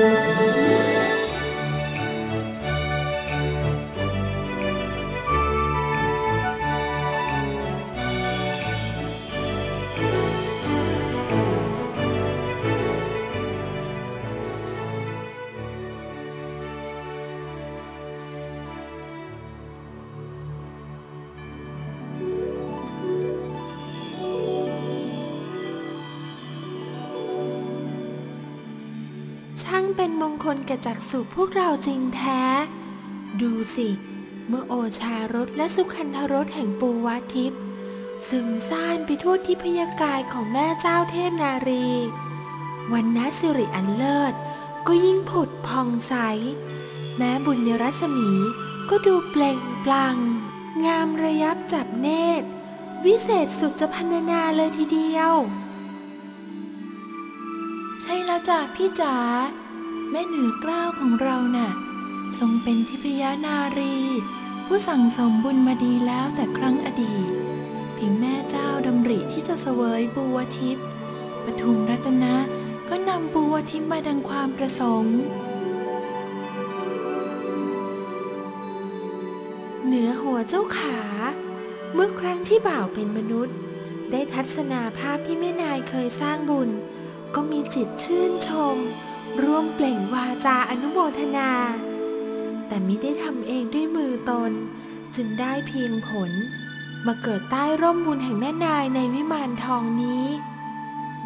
Música ช่างเป็นมงคลแก่จักษุพวกเราจริงแท้ ดูสิ เมื่อโอชารสและสุขันธรสแห่งปูวาทิพย์ซึมซ่านไปทั่วทิพยากายของแม่เจ้าเทพนารี วันนสิริอันเลิศ ก็ยิ่งผุดพองใส แม้บุญยรัศมีก็ดูเปล่งปลั่งงามระยับจับเนตร วิเศษสุดจะพันนาเลยทีเดียว ใช่แล้วจ้ะพี่จ๋าแม่เหนือกล้าวของเราน่ะ ทรงเป็นทิพยานารี ผู้สั่งสมบุญมาดีแล้วแต่ครั้งอดีตเพียงแม่เจ้าดำริที่จะเสวยบัวทิพย์ปทุมรัตนะก็นำบัวทิพย์มาดังความประสงค์ เหนือหัวเจ้าขา เมื่อครั้งที่บ่าวเป็นมนุษย์ ได้ทัศนาภาพที่แม่นายเคยสร้างบุญ ก็มีจิตชื่นชม ร่วมเปล่งวาจาอนุโมทนา แต่ไม่ได้ทำเองด้วยมือตน จึงได้เพียงผล มาเกิดใต้ร่มบุญแห่งแม่นายในวิมานทองนี้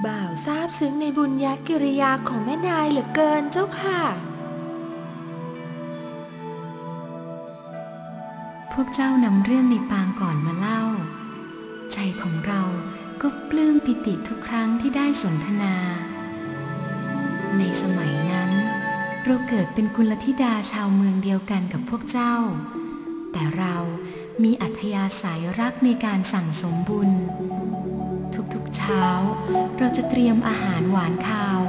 บ่าวทราบซึ้งในบุญญากิริยาของแม่นายเหลือเกินเจ้าค่ะ พวกเจ้านำเรื่องในปางก่อนมาเล่า ใจของเรา ก็ปลื้มปิติทุกครั้งที่ได้สนทนา ในสมัยนั้น เราเกิดเป็นกุลธิดาชาวเมืองเดียวกันกับพวกเจ้า แต่เรามีอัธยาศัยรักในการสั่งสมบุญ ทุกๆเช้า เราจะเตรียมอาหารหวานข้าว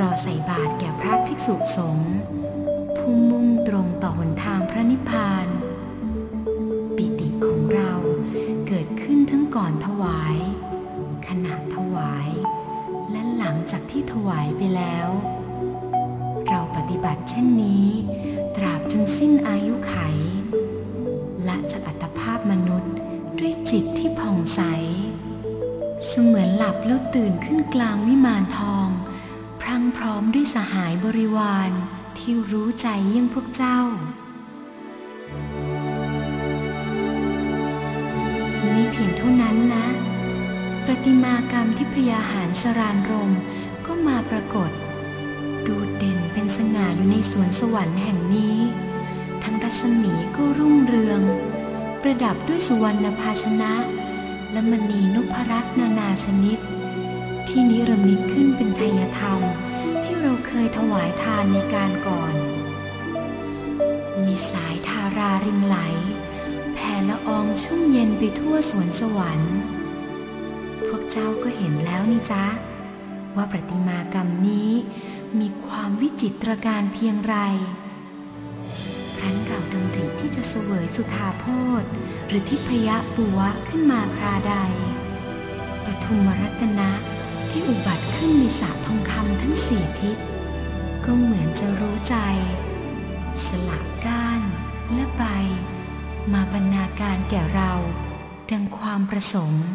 รอใส่บาตรแก่พระภิกษุสงฆ์ผู้มุ่งตรงต่อหนทางพระนิพพาน ปิติของเราเกิดขึ้นทั้งก่อนถวายากที่ถวายไปแล้ว เราปฏิบัติเช่นนี้ ตราบจนสิ้นอายุไข ละจากอัตภาพมนุษย์ด้วยจิตที่ผ่องใส เสมือนหลับแล้วตื่นขึ้นกลางวิมานทอง พรั่งพร้อมด้วยสหายบริวารที่รู้ใจเยี่ยงพวกเจ้าไม่เพียงเท่านั้นนะ ประติมากรรมทิพยาหารสรานรมก็มา อยู่ในสวนสวรรค์แห่งนี้ ทั้งรัศมีก็รุ่งเรือง ประดับด้วยสุวรรณภาชนะ และมณีนพรัตน์นานาชนิด ที่นิรมิตขึ้นเป็นไทยธรรมที่เราเคยถวายทานในการก่อน มีสายทารารินไหลแผ่ละอองชุ่มเย็นไปทั่วสวนสวรรค์ พวกเจ้าก็เห็นแล้วนี่จ๊ะ ว่าประติมากรรมนี้ มีความวิจิตรการเพียงไรครั้นเราดำริที่จะเสวยสุธาโพธหรือทิพยะปุวะขึ้นมาคราใด ปทุมรัตนะที่อุบัติขึ้นในสระทองคำทั้งสี่ทิศ ก็เหมือนจะรู้ใจ สลักก้านและใบ มาบรรณาการแก่เรา ดังความประสงค์